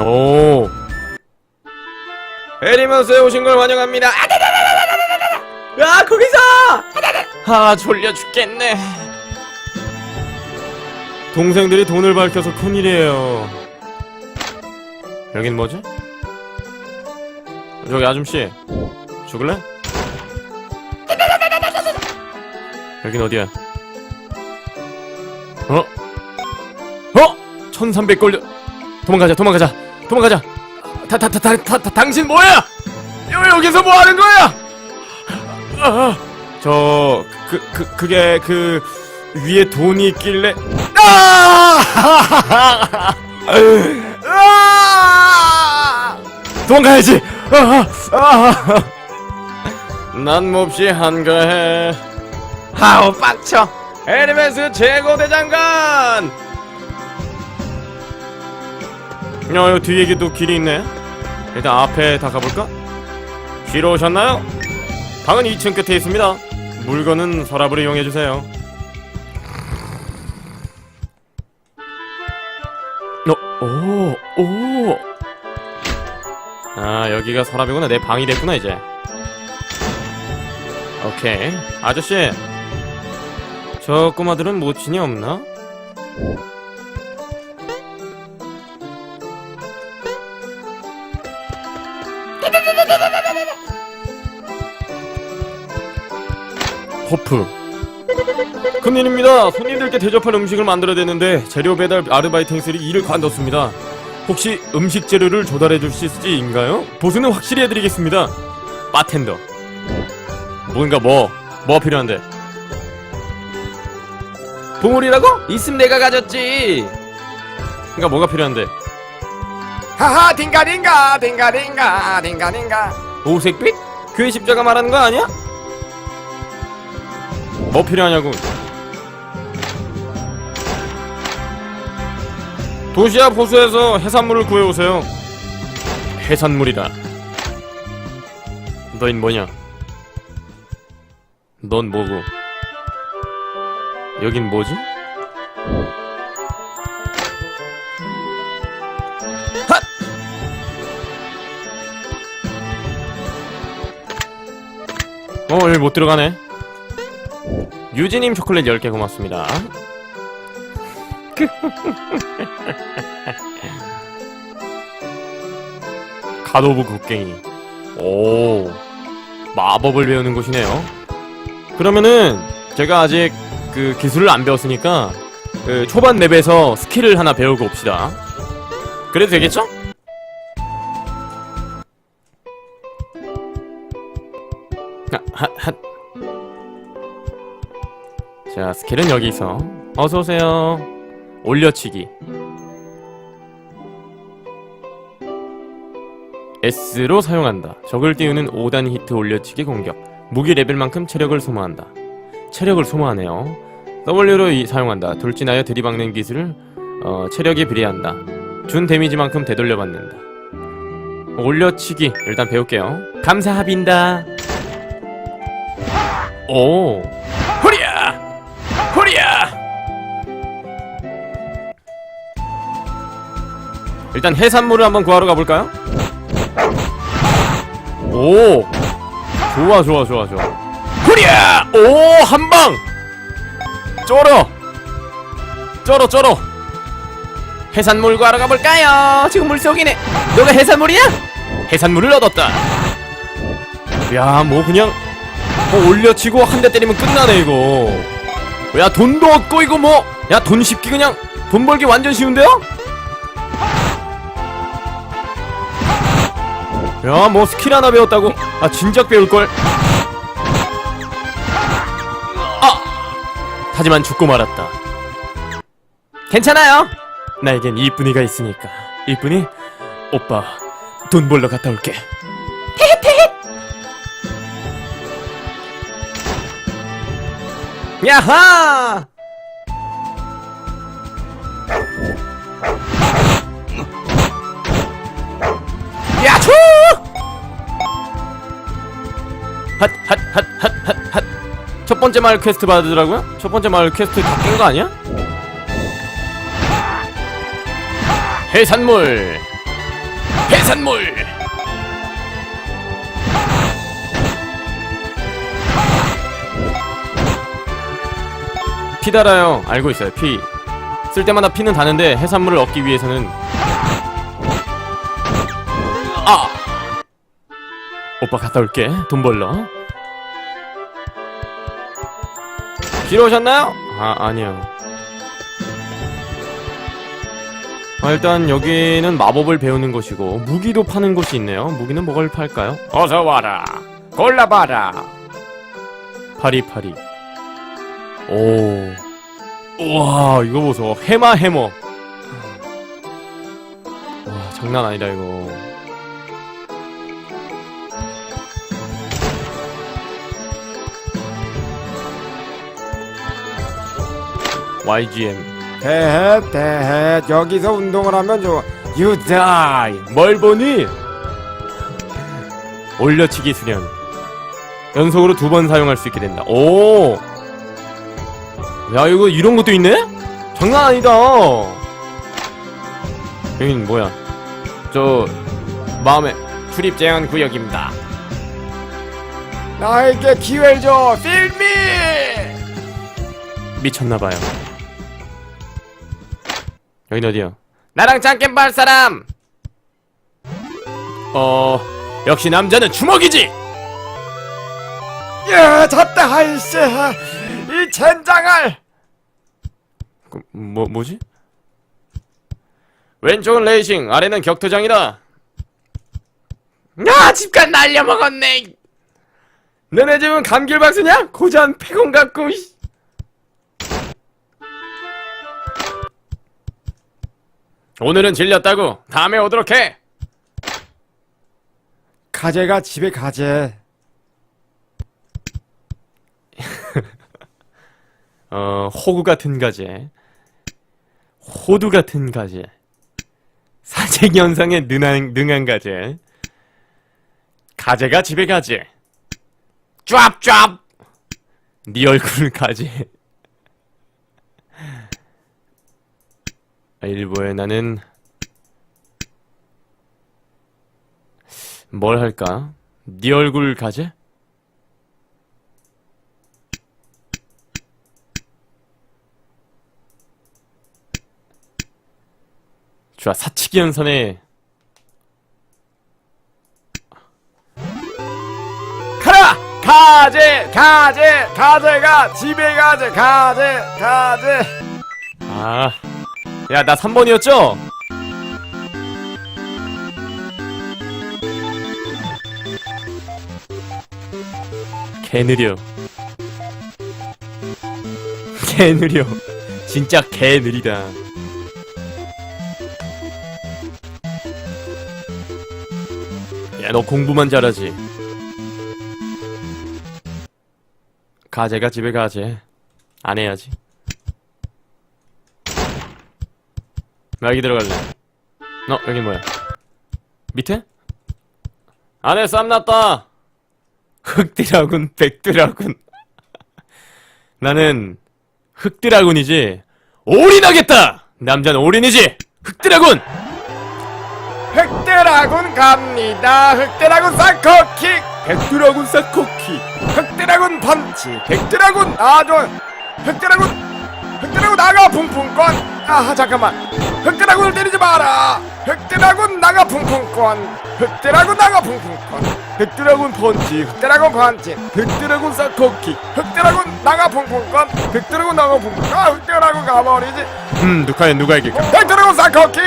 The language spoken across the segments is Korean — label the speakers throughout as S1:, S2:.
S1: 오. 에리머스에 오신 걸 환영합니다. 아, 야, 거기서! 아, 졸려 죽겠네. 동생들이 돈을 밝혀서 큰일이에요. 여긴 뭐지? 저기 아줌씨, 죽을래? 여긴 어디야? 어? 어? 1300 걸려. 도망가자, 도망가자, 도망가자. 다, 다, 다, 다, 다, 다 당신 뭐야? 여, 여기서 뭐 하는 거야? 아, 저, 그, 그, 그게, 그, 위에 돈이 있길래. 아! 아! 도망가야지! 아! 아! 난 몹시 한가해. 하우, 빡쳐! 에르메스 최고 대장관! 야, 여 뒤에 또 길이 있네. 일단 앞에 다 가볼까? 쉬러 오셨나요? 방은 2층 끝에 있습니다. 물건은 서랍으로 이용해 주세요. 어, 오, 오. 아, 여기가 서랍이구나. 내 방이 됐구나 이제. 오케이, 아저씨. 저 꼬마들은 모친이 없나? 호프. 큰일입니다. 손님들께 대접할 음식을 만들어야 되는데 재료 배달 아르바이트생들이 일을 관뒀습니다. 혹시 음식 재료를 조달해 주실 수 있는가요? 보수는 확실히 해드리겠습니다. 바텐더. 뭔가 뭐, 뭐가 필요한데? 보물이라고? 있으면 내가 가졌지. 그니까 뭐가 필요한데?
S2: 하하 딩가딩가 딩가딩가 딩가딩가.
S1: 오색빛? 그 십자가 말하는 거 아니야? 뭐 필요하냐고 도시 앞 호수에서 해산물을 구해오세요 해산물이다 너흰 뭐냐? 넌 뭐고? 여긴 뭐지? 핫! 어, 여기 못 들어가네. 유지님 초콜릿 10개 고맙습니다. 갓오브 국갱이. 오, 마법을 배우는 곳이네요. 그러면은, 제가 아직 그 기술을 안 배웠으니까, 그 초반 맵에서 스킬을 하나 배우고 옵시다. 그래도 되겠죠? 아, 핫, 핫. 자, 스킬은 여기서. 어서오세요. 올려치기. S로 사용한다. 적을 띄우는 5단 히트 올려치기 공격. 무기 레벨만큼 체력을 소모한다. 체력을 소모하네요. W로 이, 사용한다. 돌진하여 들이박는 기술을 어, 체력에 비례한다. 준 데미지만큼 되돌려받는다. 올려치기 일단 배울게요. 감사합니다. 오, 일단 해산물을 한번 구하러 가볼까요? 오, 좋아, 좋아, 좋아, 좋아. 후리야, 오, 한 방. 쩔어, 쩔어, 쩔어. 해산물 구하러 가볼까요? 지금 물속이네. 너가 해산물이야? 해산물을 얻었다. 야, 뭐 그냥 뭐 올려치고 한 대 때리면 끝나네 이거 야 돈도 얻고 이거 뭐 야 돈 쉽기 그냥 돈 벌기 완전 쉬운데요? 야 뭐 스킬 하나 배웠다고? 아 진작 배울걸? 아! 하지만 죽고 말았다. 괜찮아요? 나에겐 이쁜이가 있으니까. 이쁜이 오빠 돈 벌러 갔다 올게. 야하! 핫핫핫핫핫핫. 첫 번째 마을 퀘스트 받으더라고요? 첫 번째 마을 퀘스트 다 깬 거 아니야? 해산물. 해산물. 피 달아요. 알고 있어요 피. 쓸 때마다 피는 다는데 해산물을 얻기 위해서는 오빠 갔다 올게. 돈 벌러. 쉬러 오셨나요? 아 아니요. 아, 일단 여기는 마법을 배우는 곳이고 무기도 파는 곳이 있네요. 무기는 뭐를 팔까요?
S2: 어서 와라. 골라봐라.
S1: 파리파리. 오. 우와 이거 보소. 해마 해머. 와 장난 아니다 이거 YGM
S2: 대헷 대헷 여기서 운동을 하면 좋아. You die.
S1: 뭘 보니? 올려치기 수련 연속으로 두 번 사용할 수 있게 된다 오! 야 이거 이런 것도 있네? 장난 아니다 여긴 뭐야 저 마음에 출입 제한 구역입니다
S2: 나에게 기회를 줘. 필미.
S1: 미쳤나봐요 여긴 어디야? 나랑 짱겜 발 사람! 어... 역시 남자는 주먹이지!
S2: 예, 졌다 아이씨. 이 젠장을.
S1: 그, 뭐, 뭐지? 왼쪽은 레이싱, 아래는 격투장이다. 야, 집간 날려먹었네. 너네 집은 감귤 박스냐? 고전 폐공 같고. 오늘은 질렸다고. 다음에 오도록 해.
S2: 가재가 집에 가재.
S1: 어, 호구 같은 가재. 호두 같은 가재. 사색 현상에 능한, 능한 가재. 가재가 집에 가재. 쫙쫙! 네 얼굴 가재. 일보에 나는 뭘 할까? 네 얼굴 가재? 좋아 사치기 연선에
S2: 가라! 가재, 가재, 가재가 집에 가재, 가재, 가재.
S1: 아, 야, 나 3번이었죠? 개 느려. 개 느려. 진짜 개 느리다. 야, 너 공부만 잘하지. 가재가 집에 가재. 안 해야지. 나 여기 들어갈래. 어, 여기 뭐야? 밑에? 안에 쌈 났다! 흑드라군, 백드라군. 나는 흑드라군이지. 올인하겠다! 남자는 올인이지! 흑드라군!
S2: 흑드라군 갑니다. 흑드라군 사커킥.
S1: 백드라군 사코키.
S2: 흑드라군 펀치. 백드라군 아주 흑드라군 흑드라군 나가 풍풍권. 아 잠깐만. 흑드라군을 때리지 마라. 흑드라군 나가 풍풍권. 흑드라군 나가 풍풍권. 흑드라군 펀치. 흑드라군 펀치. 흑드라군 사커킥. 흑드라군 나가 풍풍권. 흑드라군 나가 풍풍권. 아 흑드라군 가버리지.
S1: 음, 누카엔 누가 이길까?
S2: 흑드라군 사커킥.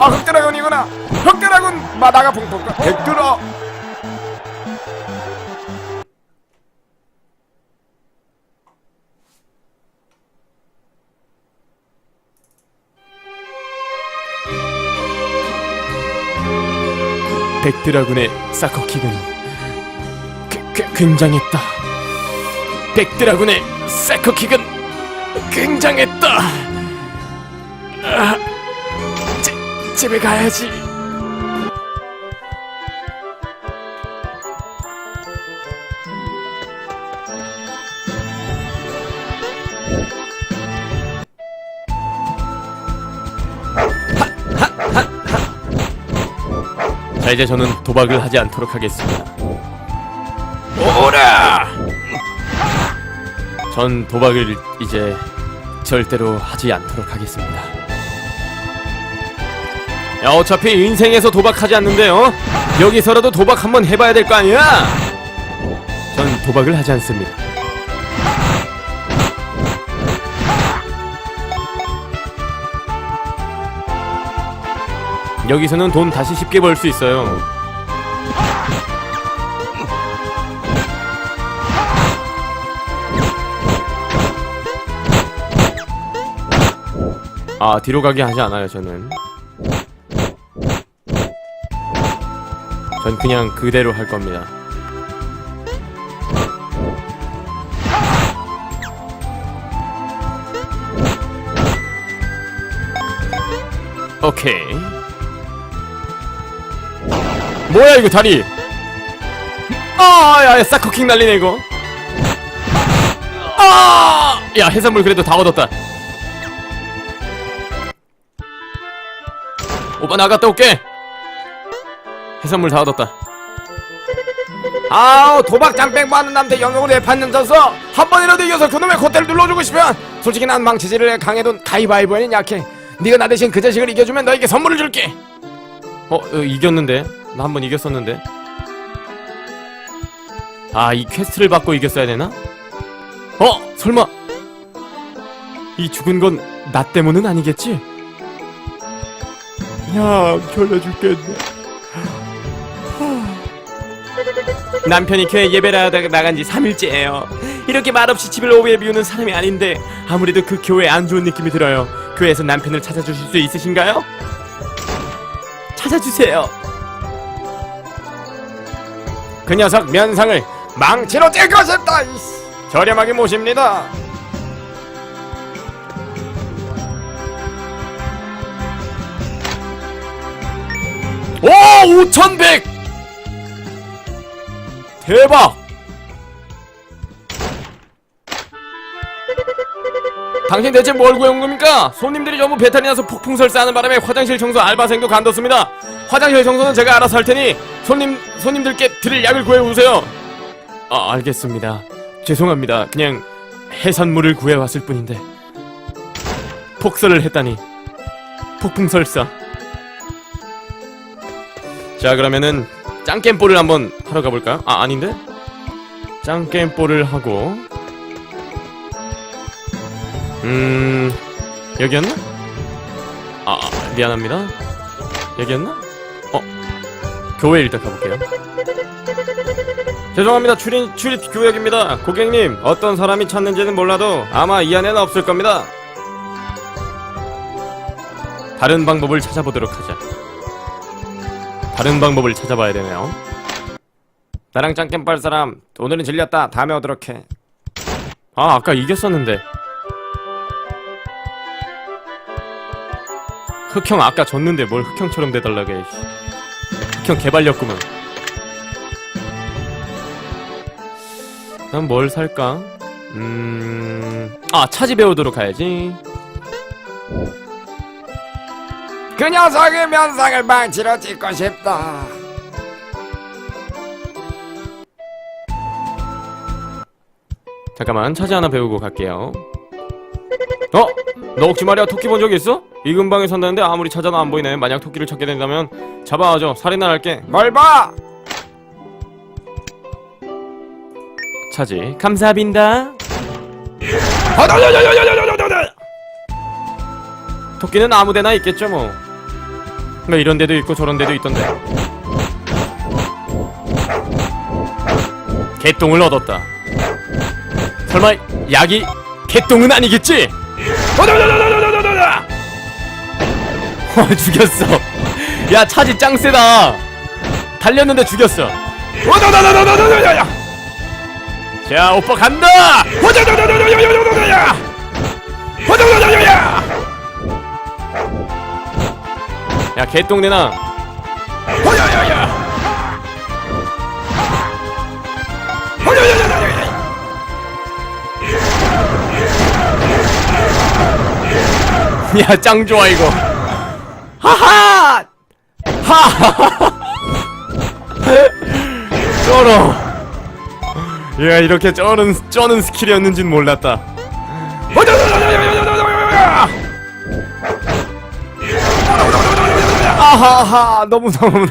S2: 아 흑드라군이구나. 흑드라군 마다가 풍풍권. 흑드라.
S1: 백드라군의 사커킥은 굉장했다. 백드라군의 사커킥은 굉장했다. 아, 지, 집에 가야지. 이제 저는 도박을 하지 않도록 하겠습니다. 오라! 전 도박을 이제 절대로 하지 않도록 하겠습니다. 야 어차피 인생에서 도박하지 않는데요. 여기서라도 도박 한번 해봐야 될 거 아니야? 전 도박을 하지 않습니다. 여기서는 돈 다시 쉽게 벌 수 있어요. 아 뒤로 가게 하지 않아요 저는. 전 그냥 그대로 할 겁니다. 오케이. 뭐야 이거 다리? 아, 야, 야 사커킹 날리네 이거. 아, 야 해산물 그래도 다 얻었다. 오빠 나갔다 올게. 해산물 다 얻었다.
S2: 아우 도박 장뺑 받는 남한테 영역으로 내판는 져서 한 번이라도 이겨서 그놈의 콧대를 눌러주고 싶으면 솔직히 난 망치질을 강해도 가위바위보에는 약해 네가 나 대신 그 자식을 이겨주면 너에게 선물을 줄게
S1: 어, 어 이겼는데 나 한 번 이겼었는데. 아, 이 퀘스트를 받고 이겼어야 되나? 어, 설마 이 죽은 건 나 때문은 아니겠지?
S2: 야 졸려 죽겠네
S1: 남편이 교회 예배를 하다가 나간 지 3일째예요. 이렇게 말없이 집을 오후에 비우는 사람이 아닌데 아무래도 그 교회에 안 좋은 느낌이 들어요. 교회에서 남편을 찾아주실 수 있으신가요? 찾아주세요.
S2: 그 녀석 면상을 망치로 찔 것이다. 저렴하게 모십니다
S1: 오! 5100! 대박! 당신 대체 뭘 구해온 겁니까? 손님들이 전부 배탈이 나서 폭풍 설사하는 바람에 화장실 청소 알바생도 간뒀습니다. 화장실 청소는 제가 알아서 할 테니 손님 손님들께 드릴 약을 구해 오세요. 아 알겠습니다. 죄송합니다. 그냥 해산물을 구해 왔을 뿐인데 폭설을 했다니 폭풍 설사. 자 그러면은 짱겜볼을 한번 하러 가볼까요? 아 아닌데? 짱겜볼을 하고 음 여기였나? 아 아, 미안합니다 여기였나? 어 교회 일단 가볼게요. 죄송합니다. 출입 출입 구역입니다. 고객님 어떤 사람이 찾는지는 몰라도 아마 이 안에는 없을 겁니다. 다른 방법을 찾아보도록 하자. 다른 방법을 찾아봐야 되네요.
S2: 나랑 짱깨 빨 사람 오늘은 질렸다. 다음에 오도록 해.
S1: 아, 아까 이겼었는데. 흑형 아까 졌는데 뭘 흑형처럼 돼달라게. 씨. 흑형 개발렸구만. 난 뭘 살까? 음, 아 차지 배우도록 가야지.
S2: 그 녀석의 면상을 망치로 찍고 싶다
S1: 잠깐만 차지 하나 배우고 갈게요. 어? 너 혹시 말이야 토끼 본 적 있어? 이 근방에 산다는데 아무리 찾아도 안 보이네. 만약 토끼를 찾게 된다면 잡아와줘. 살인을 할게.
S2: 뭘 봐?
S1: 차지 감사합니다. 토끼는 아무데나 있겠죠 뭐. 뭐 이런 데도 있고 저런 데도 있던데. 개똥을 얻었다. 설마 약이 개똥은 아니겠지? 어 죽였어. 야 차지 짱 세다. 달렸는데 죽였어. 자 오빠 간다. 야 개똥 내놔. 야 짱 좋아 이거. 하하. 하하하. 쩔어 얘가 이렇게 쩌는 쩌는 스킬이었는진 몰랐다 아하하 너무 너무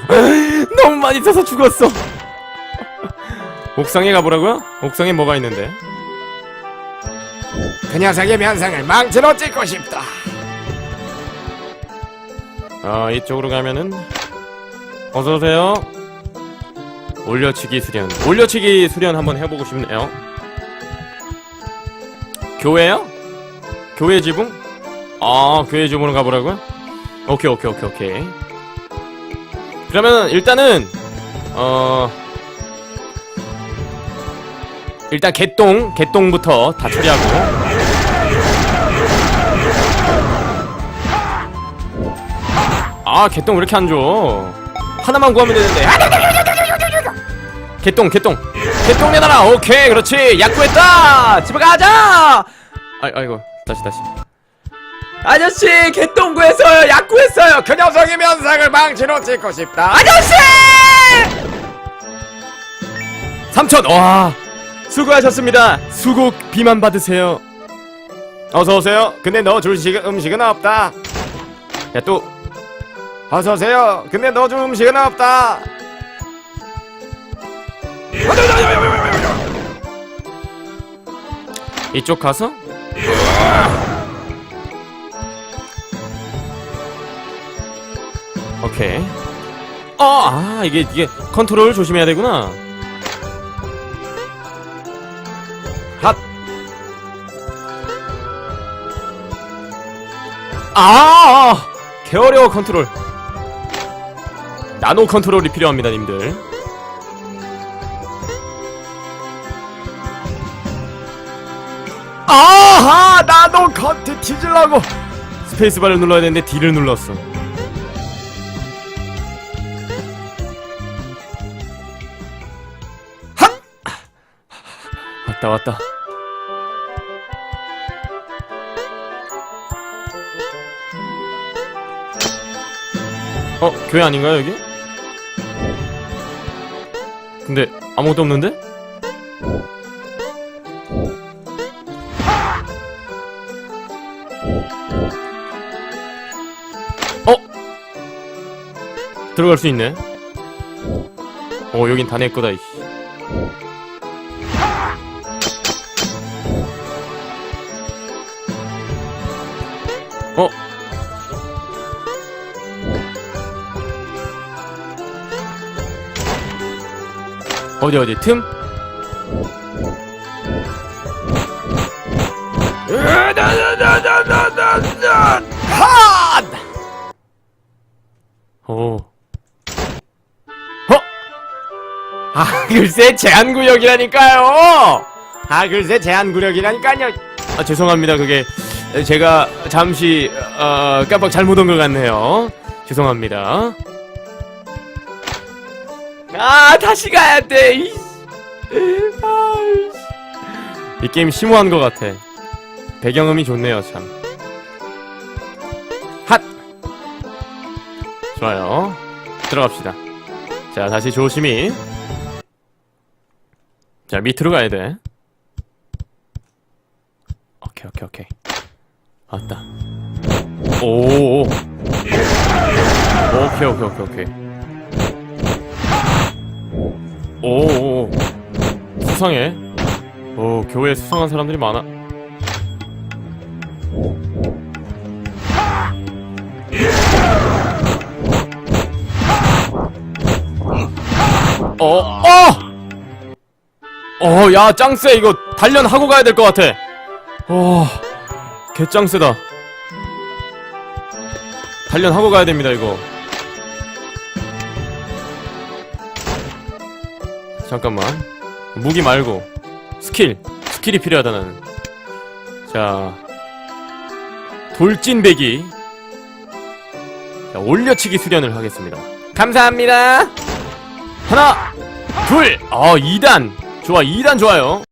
S1: 너무 많이 써서 죽었어 옥상에 가보라고요? 옥상에 뭐가 있는데?
S2: 그 녀석의 면상을 망치로 찍고 싶다
S1: 아 이쪽으로 가면은 어서오세요 올려치기 수련 올려치기 수련 한번 해보고 싶네요 교회요? 교회 지붕? 아 교회 지붕으로 가보라고요? 오케이 오케이 오케이 오케이 그러면 일단은 어 일단 개똥 개똥부터 다 처리하고 아 개똥 왜 이렇게 안 줘? 하나만 구하면 되는데. 개똥 개똥 개똥 내놔라. 오케이 그렇지 약구했다. 집에 가자. 아 아이고 다시 다시. 아저씨 개똥 구했어요. 약 구했어요.
S2: 그 녀석의 면상을 망치로 찍고 싶다
S1: 아저씨! 삼천 와 수고하셨습니다. 수고 비만 받으세요. 어서 오세요. 근데 넣어줄 시- 음식은 없다. 야 또
S2: 어서 오세요. 근데 넣어줄 음식은 없다.
S1: 이쪽 가서? 오케이. 어, 아 이게 이게 컨트롤 조심해야 되구나. 핫. 아, 개어려워 컨트롤 나노 컨트롤이 필요합니다 님들
S2: 아하 나도 컨트 뒤질라고
S1: 스페이스바를 눌러야 되는데 D를 눌렀어. 핫! 왔다 왔다. 어 교회 아닌가요 여기? 근데 아무것도 없는데? 어? 들어갈 수 있네. 어, 여긴 다 내 거다, 이씨. 어디, 어디, 틈?
S2: 핫
S1: 오. 어? 아, 글쎄, 제한구역이라니까요!
S2: 아 글쎄 제한구력이라니까요
S1: 아, 죄송합니다. 그게 제가 잠시 어, 깜빡 잘못 온 것 같네요. 죄송합니다. 아 다시 가야 돼. 이, 게임 심오한 것 같아. 배경음이 좋네요, 참. 핫. 좋아요. 들어갑시다. 자, 다시 조심히. 자, 밑으로 가야 돼. 오케이 오케이 오케이 왔다 오 오케이 오케이 오케이 오케이 오 수상해 오 교회에 수상한 사람들이 많아 어, 어! 어, 야, 짱세, 이거, 단련하고 가야 될 것 같아. 와, 개짱 세다. 단련하고 가야 됩니다, 이거. 잠깐만. 무기 말고, 스킬. 스킬이 필요하다, 나는. 자. 돌진배기. 자, 올려치기 수련을 하겠습니다. 감사합니다. 하나, 둘, 어, 2단. 좋아, 2단 좋아요.